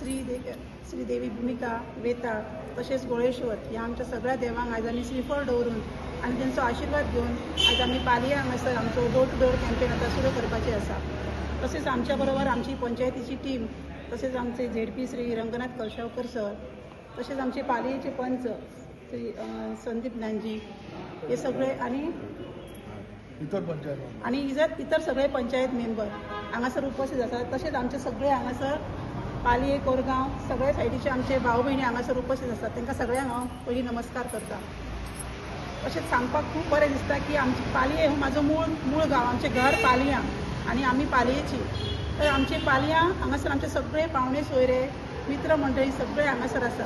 श्री दे श्रीदेवी भूमिका वेताळ तशेंच गोळेश्वर ह्या आमच्या सगळ्या देवांक आयज आमी श्रीफळ दवरून आनी तेंचो आशिर्वाद घेवन आयज आमी पालये हांगासर आमचो डोर टू डोर कॅम्पेन आतां सुरू करपाचें आसा तशेंच आमच्या बरोबर आमची पंचायतीची टीम तशेंच आमचे झेडपी श्री रंगनाथ कळशावकर सर तशेंच आमचे पालयेचे पंच श्री संदीप नानजी हे सगळे आनी इतर पंचायत. आणि इजर इतर सगळे पंचायत मेंबर हांगासर उपस्थित आसात तशेंच आमचे सगळे हांगासर पालये कोरगांव सगळे सायडीचे आमचे भाव भयणी हांगासर उपस्थित असतात. तांकां सगळ्यांक हांव पयलीं नमस्कार करता अशेंच सांगपाक खूब बरें दिसता की आमची पालये हो म्हाजो मूळ मूळ गांव आमचें घर पालयां आनी आमी पालयेची. तर आमचे पालयां हांगासर आमचे सगळे पावणे सोयरे मित्र मंडळी सगळे हांगासर आसा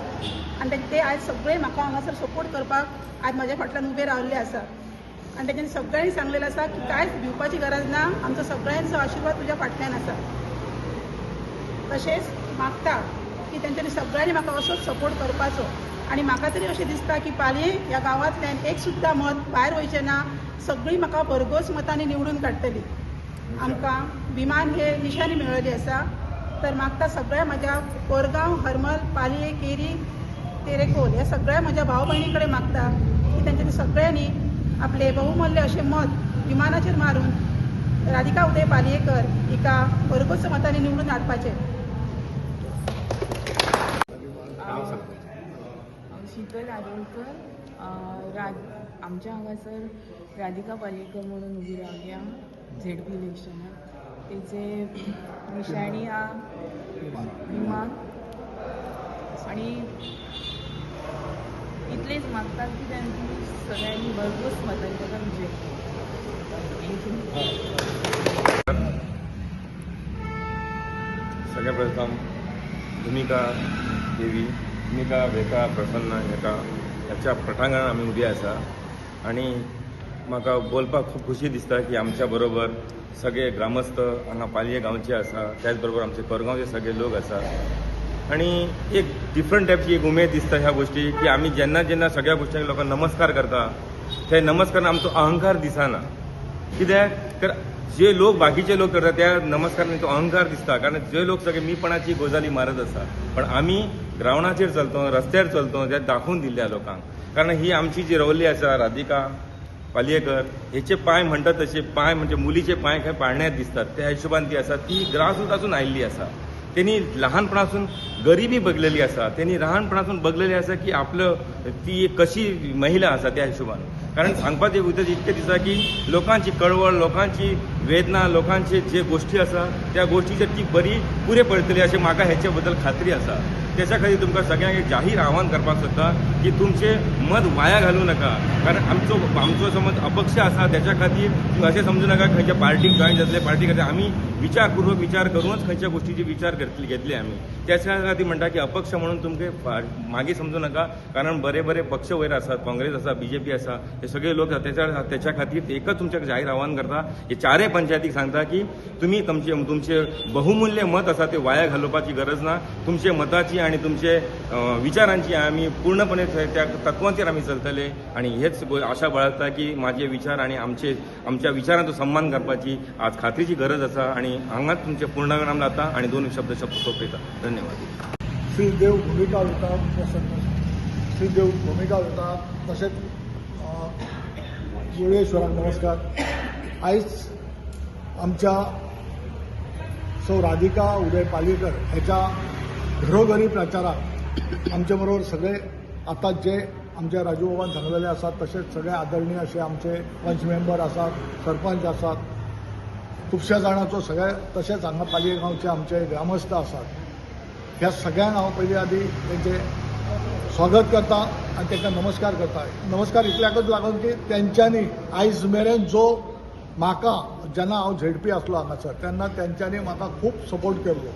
आनी ते- ते आयज सगळे म्हाका हांगासर सपोर्ट करपाक आयज म्हाज्या फाटल्यान उबे रावल्ले आसा आनी तेच्यानी सगळ्यांनी सांगलेलें आसा की कांयच भिवपाची गरज ना आमचो सगळ्यांचो आशिर्वाद तुज्या फाटल्यान आसा तशेंच मागता की त्यांच्यानी सगळ्यांनी म्हाका असोच सपोर्ट करपाचो. आनी म्हाका तरी अशें दिसता की पालये ह्या गांवांतल्यान एक सुद्दां मत भायर वयचें ना सगळीं म्हाका भरघोस मतांनी निवडून काडटली आमकां विमान हे निशाणी मेळली आसा. तर मागता सगळ्या म्हज्या कोरगांव हरमल पालये केरी तेरेकोल ह्या सगळ्या म्हज्या भाव भयणी कडेन मागता की त्यांच्यानी सगळ्यांनी आपले बहुमल्य अशें मत विमानाचेर मारून राधिका उदय पालयेकर हिका भरघोस मतांनी निवडून हाडपाचें. शीतल आरोलकर अं, राज आमच्या हांगासर राधिका पालयेकर म्हणून उबी रावल्या झेड पी इलेक्शनाक तेचे निशाणी हा विमान आणि इतलेच मागतात की त्यांनी सगळ्यांनी भरघोस मतांनी ताका विजय सगळ्या प्रथम भूमिका देवी भूमिका बेका प्रसन्न हेका ह्याच्या पठांगणान आमी उबी आसा आनी म्हाका बोलपाक खूब खुशी दिसता की आमच्या बरोबर सगळे ग्रामस्थ हांगा पालये गांवचे आसा त्याच बरोबर आमचे कोरगांवचे सगळे लोक आसा आणि एक डिफरंट टायपची एक उमेद दिसता ह्या गोष्टी की आमी जेन्ना जेन्ना सगळ्या गोष्टींक लोकांक नमस्कार करता ते नमस्कार आमचो अहंकार दिसना. कित्याक? तर जे लोक बाकीचे लोक करतात त्या नमस्कारान तो अहंकार दिसता कारण जे लोक सगळे मीपणाची गजाली मारत आसा पण आमी ग्रावंडाचेर चलतो रस्त्यार चलतो ते दाखोवन दिल्ल्या लोकांक. कारण ही आमची जी रवल्ली आसा राधिका पालयेकर हेचे पांय म्हणटात तसे पांय म्हणजे मुलीचे पांय खंय पाळण्यात दिसतात. त्या हिशोबान ती आसा. ती ग्रासरूटासून आयिल्ली आसा. त्यांनी लहानपणासून गरिबी बघलेली आसा. त्यांनी लहानपणासून बघलेली आसा की आपलं ती एक कशी महिला आसा त्या हिशोबान. कारण सांगपाचें उद्देश इतकें दिसता की लोकांची कळवळ लोकांची वेदना लोकांचे जे गोष्टी आसा त्या गोष्टीचेर ती बरी पुरे पडटली अशें म्हाका हेचे बद्दल खात्री आसा त्याच्या खातीर तुमकां सगळ्यांक एक जाहीर आव्हान करपाक सोदता की तुमचे मत वाया घालूं नाका. कारण आमचो आमचो समज अपक्ष आसा त्याच्या खातीर अशें समजूं नाका खंयच्या पार्टीक जॉईन जातले पार्टी खातीर आमी विचारपूर्वक विचार करूनच खंयच्या गोष्टीचे विचार घेतले आमी त्याच्या खातीर म्हणटा की अपक्ष म्हणून तुमकां मागे समजू नाका. कारण बरे बरे पक्ष वयर आसात काँग्रेस आसा बीजेपी आसा हे सगळे लोक त्याच्या त्याच्या खातीर एकच तुमच्या जाहीर आव्हान करता. हे चारय पंचायतीक सांगता की तुमी तुमचे तुमचे बहुमूल्य मत आसा ते वाया घालोवपाची गरज ना. तुमचे मताची आणि तुमचे विचारांची आमी पूर्णपणे थंय त्या तत्वांचेर आमी चलतले. आणि हेच आशा बाळगता की माझे विचार आणि आमचे आमच्या विचारांचो सन्मान करपाची आज खात्रीची गरज आसा आणि हांगाच तुमचे पूर्णविराम जाता आणि दोन शब्द शब्द सोंपयता धन्यवाद. श्री देव भूमिका घेतात प्रसन्न. श्री देव भूमिका घेतात तसेच जुळेश्वराक नमस्कार. आयज आमच्या सौ राधिका उदय पालीकर ह्याच्या घरोघरी प्रचारात आमचे बरोबर सगळे आता जे आमच्या राजू बाबान सांगलेले आसात तसेच सगळे आदरणीय असे आमचे पंच मेंबर आसात सरपंच आसात खुबश्या जाणांचो सगळे तशेंच हांगा पालये गावचे आमचे ग्रामस्थ आसात ह्या सगळ्यांना हो, हांव पयलीं आदी तेंचे स्वागत करता आनी त्यांना नमस्कार करता. नमस्कार इतल्याकच लागून की तेंच्यांनी आयज मेरेन जो म्हाका जेन्ना हांव हो, झेडपी आसलो हांगासर तेन्ना तेंच्यांनी म्हाका खूब सपोर्ट केल्लो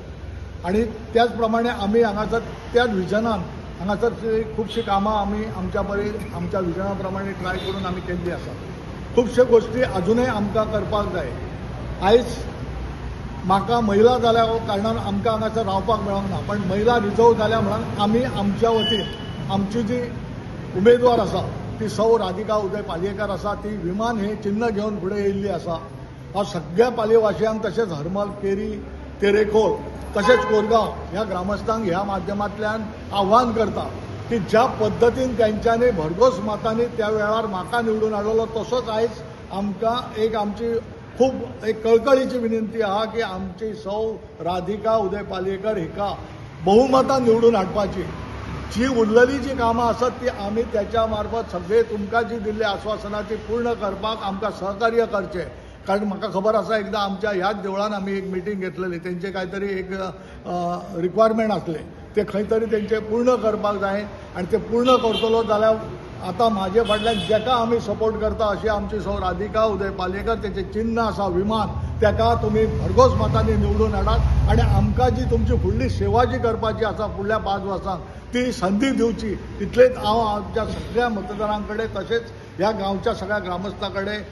आनी त्याच प्रमाणे आमी हांगासर त्याच विजनान हांगासर खुबशीं कामां आमी आमच्या परी आमच्या विजना प्रमाणे ट्राय करून आमी केल्ली आसा. खुबश्यो गोश्टी अजुनूय आमकां करपाक जाय. आयज म्हाका महिला जाल्या कारणान आमकां हांगासर रावपाक मेळोंक ना पण महिला रिजर्व जाल्या म्हणून आमी आमच्या वतीन आमची जी उमेदवार आसा ती सौ राधिका उदय पालयेकर आसा ती विमान हे चिन्ह घेवन फुडें येयल्ली आसा. हांव सगळ्या पालयेवासियांक तशेंच हरमल केरी तेरेखोल तशेंच कोरगांव ह्या ग्रामस्थांक ह्या माध्यमांतल्यान आव्हान करता की ज्या पद्दतीन त्यांच्यानी भरघोस मतांनी त्या वेळार म्हाका निवडून हाडलो तसोच आयज आमकां एक आमची खूब एक कळकळीची विनंती हा की आमची सौ राधिका उदय पालयेकर हिका बहुमतां निवडून हाडपाची जी उरलेली जी कामां आसात ती आमी त्याच्या मार्फत सगळे तुमकां जी दिल्ली आश्वासनां ती पूर्ण करपाक आमकां सहकार्य करचें. कारण म्हाका खबर आसा एकदां आमच्या ह्याच देवळान आमी एक मिटींग घेतलेली. तेंचे कांय एक रिक्वायरमेंट आसले ते खंय तरी तेंचे पूर्ण करपाक जाय आनी ते पूर्ण करतलो जाल्यार आतां म्हाजे फाटल्यान जेका आमी सपोर्ट करता अशी आमची सौ राधिका उदय पालयेकर तेचें चिन्ह आसा विमान तेका तुमी भरघोस मतांनी निवडून हाडात आनी आमकां जी तुमची फुडली सेवा जी करपाची आसा फुडल्या पांच वर्सांक ती संदी दिवची इतलेच हांव आमच्या सगळ्या मतदारां कडेन तशेंच ह्या गांवच्या सगळ्या ग्रामस्थां कडेन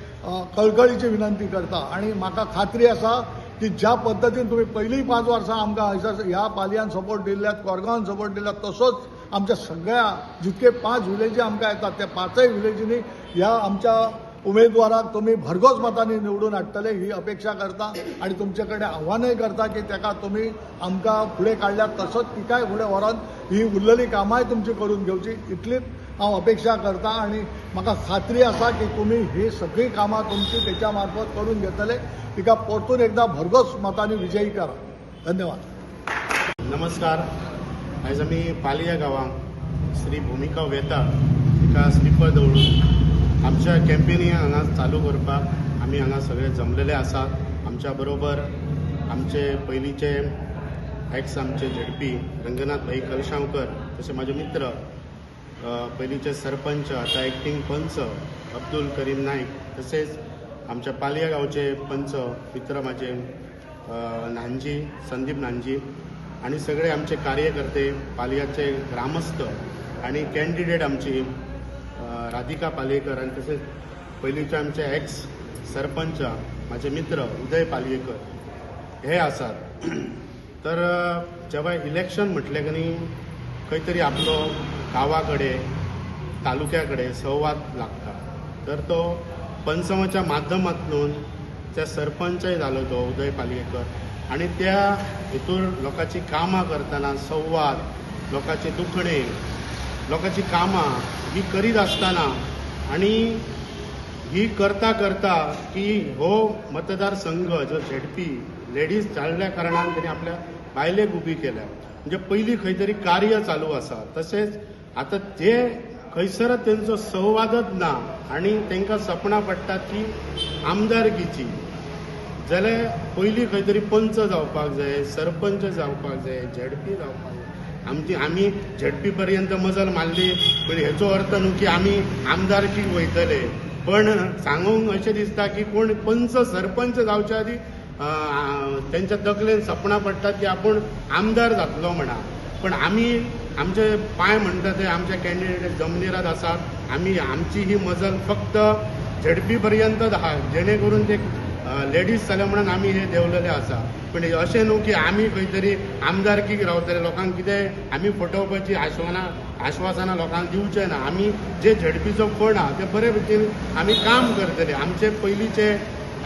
कळकळीची विनंती करता. आनी म्हाका खात्री आसा की ज्या पद्दतीन तुमी पयलीं पांच वर्सां आमकां हयसर ह्या पालयान सपोर्ट दिल्यात कोरगांवान सपोर्ट दिल्यात तसोच आमच्या सगळ्या जितके पांच विलेजी आमकां येतात त्या पांचय विलेजींनी ह्या आमच्या उमेदवाराक तुमी भरघोस मतांनी निवडून हाडटले ही अपेक्षा करता. आनी तुमचे कडेन आव्हानय करता की ताका तुमी आमकां फुडें काडल्यात तसोच तिकाय फुडें व्हरोन ही उरलेली कामांय तुमची करून घेवची इतलीच हांव अपेक्षा करता आनी म्हाका खात्री आसा की तुमी ही सगळीं कामां तुमची तेच्या मार्फत करून घेतले. तिका परतून एकदां भरघोस मतांनी विजयी करा. धन्यवाद. नमस्कार. आयज आमी पालया गांवांत श्री भुमिका वेता तिका स्लिपर दवळून आमच्या कॅम्पेनी हांगा चालू करपाक आमी हांगा सगळे जमलेले आसात. आमच्या बरोबर आमचे पयलींचे एक्स आमचे झेडपी रंगनाथ भाई कलशांवकर तशें म्हाजे मित्र पयलींचे सरपंच आतां एक्टींग पंच अब्दुल करीम नायक तशेंच आमच्या पालया गांवचे पंच मित्र म्हाजे अ, नानजी संदीप नानजी आणि सगळे आमचे कार्यकर्ते पालयाचे ग्रामस्थ आणि कॅन्डिडेट आमची राधिका पालयेकर आणि तसेच पयलींचे आमचे एक्स सरपंच माझे मित्र उदय पालयेकर हे आसात तर जेव्हा इलेक्शन म्हटलें की न्ही खंय तरी आपलो गांवा कडेन तालुक्या कडेन संवाद लागता तर तो पंचमाच्या माध्यमांतून त्या सरपंचय जालो तो उदय पालयेकर आणि त्या हेतून लोकांची कामां करतना संवाद लोकांचे दुखणे लोकांची कामां ही करीत आसतना आणि ही करता करता की हो मतदारसंघ जो झेडपी लेडीज जाल्ल्या कारणान त्यांनी आपल्या बायलेक उबी केल्या. म्हणजे पयलीं खंय तरी कार्य चालू आसा तशेंच आतां ते खंयसर तेंचो संवादच ना आनी तांकां सपनां पडटात की आमदारकीची. जाल्यार पयलीं खंय तरी पंच जावपाक जाय सरपंच जावपाक जाय झेडपी जावपाक जाय. आमची आमी झेडपी पर्यंत मजल मारली पण हेचो अर्थ न्हू की आमी आमदारकीक वयतले. पण सांगूंक अशें दिसता की कोण पंच सरपंच जावच्या आदी तेंच्या तकलेन सपनां पडटात की आपूण आमदार जातलो म्हणा. पण आमी आमचे पांय म्हणटा ते आमचे कॅन्डिडेट जमनीरात आसात आमी आमची ही मजल फक्त झेडपी पर्यंतच आहा जेणे करून ते लेडीज जाल्या म्हणून आमी हे देवलेले आसा पण अशें न्हू की आमी खंय तरी आमदारकीक रावतले लोकांक कितें आमी फटोवपाची आश्वासनां आश्वासनां लोकांक दिवचे ना. आमी जे झेडपीचो कोण आहा ते बरे भशेन आमी काम करतले. आमचे पयलींचे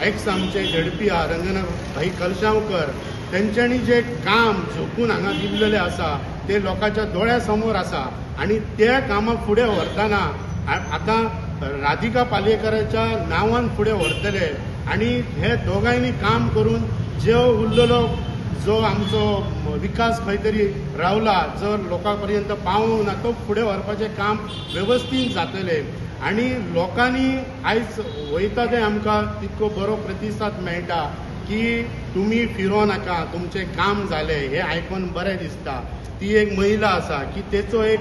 एक्स आमचे झेडपी आहा रंगनाथ भाई कलशांवकर तेंच्यांनी जे काम झोपून हांगा दिल्लेले आसा ते लोकांच्या दोळ्या समोर आसा आणि त्या कामाक फुडें व्हरतना आतां राधिका पालयेकराच्या नांवान फुडें व्हरतले. आणि हे दोगांयनी काम करून जो उरलेलो जो आमचो विकास खंय तरी रावला जो लोकां पर्यंत पावूंक ना तो फुडें व्हरपाचें काम वेवस्थीत जातलें. आनी लोकांनी आयज वयता ते आमकां तितको बरो प्रतिसाद मेळटा की तुमी फिरो नाका तुमचें काम जालें हें आयकून बरें दिसता. ती एक महिला आसा की तेचो एक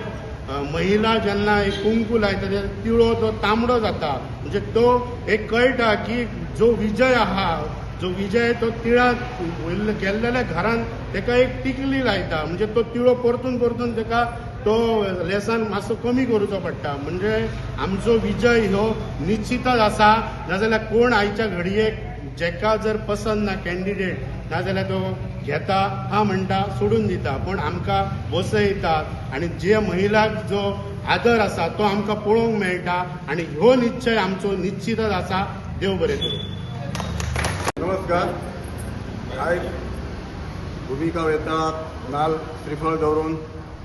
महिला जेन्ना एक कुंकू लायता तेन्ना तिळो तो तांबडो जाता म्हणजे तो एक कळटा की जो विजय आहा जो विजय तो तिळाक गेल्लेल्या घरान तेका एक टिकली लायता. म्हणजे तो तिळो परतून परतून तेका तो लेसन मातसो कमी करूचो पडटा. म्हणजे आमचो विजय हो निश्चितच आसा. नाजाल्यार कोण आयच्या घडयेक जेका जर पसंत ना कॅन्डिडेट नाजाल्यार तो घेता हा म्हणटा सोडून दिता. पण आमकां बसयतात आनी जे महिलाक जो आदर आसा तो आमकां पळोवंक मेळटा आनी ह्यो निश्चय आमचो निश्चितच आसा देव बरें करूं. नमस्कार. आयज भुमिका वेताळात नाल श्रीफळ दवरून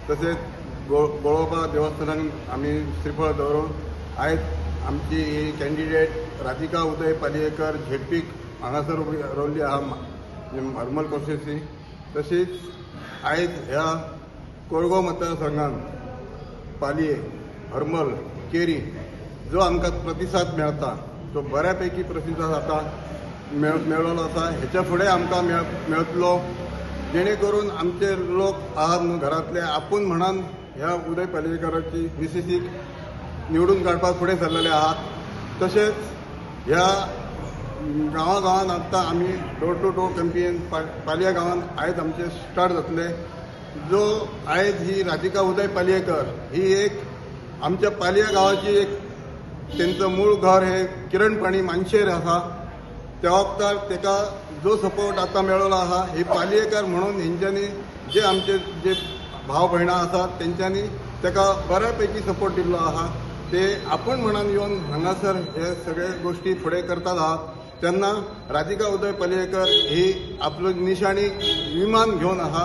तसेच गो गोळोबा देवस्थानाक आमी श्रीफळ दवरून आयज आमची ही कॅन्डिडेट राधिका उदय पालयेकर झेडपीक हांगासर उबी रावल्ली आहा हरमल कोशेसी तशीच आयज ह्या कोळगो मतदारसंघात पालये हरमल केरी जो आमकां प्रतिसाद मेळटा तो बऱ्यापैकी प्रतिसाद आता मेळ मेळलो आसा हेच्या फुडें आमकां मेळ मेळतलो जेणे करून आमचे लोक आहात न्हू घरांतले. आपूण म्हणान ह्या उदय पालयेकराची सीक निवडून काडपाक फुडें सरलेले आहात. तशेंच ह्या गांवागांवांत आतां आमी डोर टू डोर कॅम्पेन पालया गांवांत आयज आमचे स्टार्ट जातले. जो आयज ही राधिका उदय पालयेकर ही एक आमच्या पालया गांवाची एक त्यांचं मूळ घर हे किरणपाणी मानशेर आसा. त्या वक्तार ताका जो सपोर्ट आतां मेळिल्लो आहा ही पालयेकर म्हणून हेंच्यांनी जे आमचे जे भाव भयणां आसात तेंच्यांनी ताका बऱ्यापैकी सपोर्ट दिल्लो आहा ते आपूण म्हणून येवन हांगासर हे सगळे गोश्टी फुडें करतात आहात. तेन्ना राधिका उदय पालयेकर ही आपलो निशाणी विमान घेवन आहा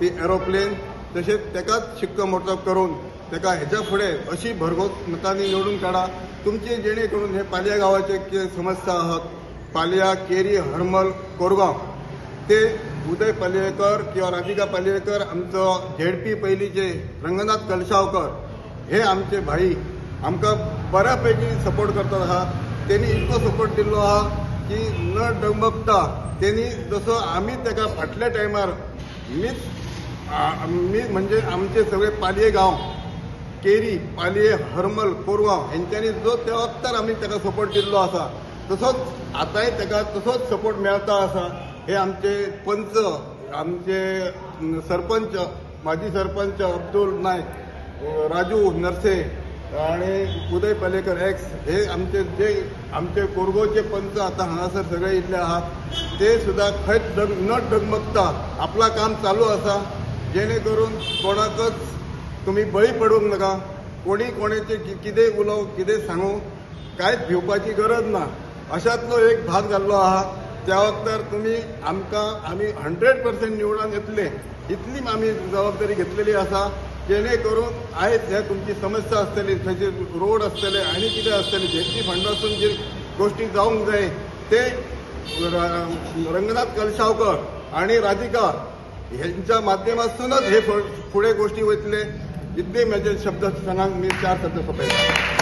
ती एरोप्लेन तशेंच तेकाच शिक्को मोर्तब करून तेका हेच्या फुडें अशी भरघोस मतांनी निवडून काडा तुमचे जेणे करून हे पालया गांवाचे समस्या आहात पालया केरी हरमल कोरगांव. ते उदय पालयेकर किंवा राधिका पालयेकर आमचो झेडपी पयलींचे रंगनाथ कलशावकर हे आमचे भाई. आमकां बऱ्यापैकी सपोर्ट करतात आहात. तेणी इतको सपोर्ट दिल्लो आहा की न डगमगता तेणी जसो आमी त्या फाटल्या टायमार मीच मी म्हणजे आमचे सगळे पालये गांव केरी पालये हरमल कोरगांव हेंच्यांनी जो त्या वक्तार आमी ताका सपोर्ट दिल्लो आसा तसोच आतांय ताका तसोच सपोर्ट मेळटा आसा हे आमचे पंच आमचे सरपंच माजी सरपंच अब्दुल नायक राजू नरसे आणि उदय पालेकर एक्स हे आमचे जे आमचे कोरगोचे पंच आता हांगासर सगळे इथले आहात ते सुद्धा खंयच डग न डगमगता आपला काम चालू आसा जेणे करून कोणाकच तुम्ही बळी पडूंक नाका. कोणी कोणाचे कि- कितें उलोव कितें सांगू कांयच भिवपाची गरज ना. अशातलो एक भाग जाल्लो आहा त्या वक्तार तुमी आमकां आमी हंड्रेड पर्सेंट निवडून येतले. इतली आमी जबाबदारी घेतलेली आसा. जेणे करून आयज तुमची समस्या आसतली खंयचे रोड आसतले आनी कितें आसतलें झेडपी फंडासून जे गोश्टी जावंक जाय ते रंगनाथ कलशावकर आणि राधिका ह्यांच्या माध्यमातूनच हे फुडें पुढे गोष्टी वयतले इतले म्हजे शब्द सांगांक मी चार शब्द सोंपयता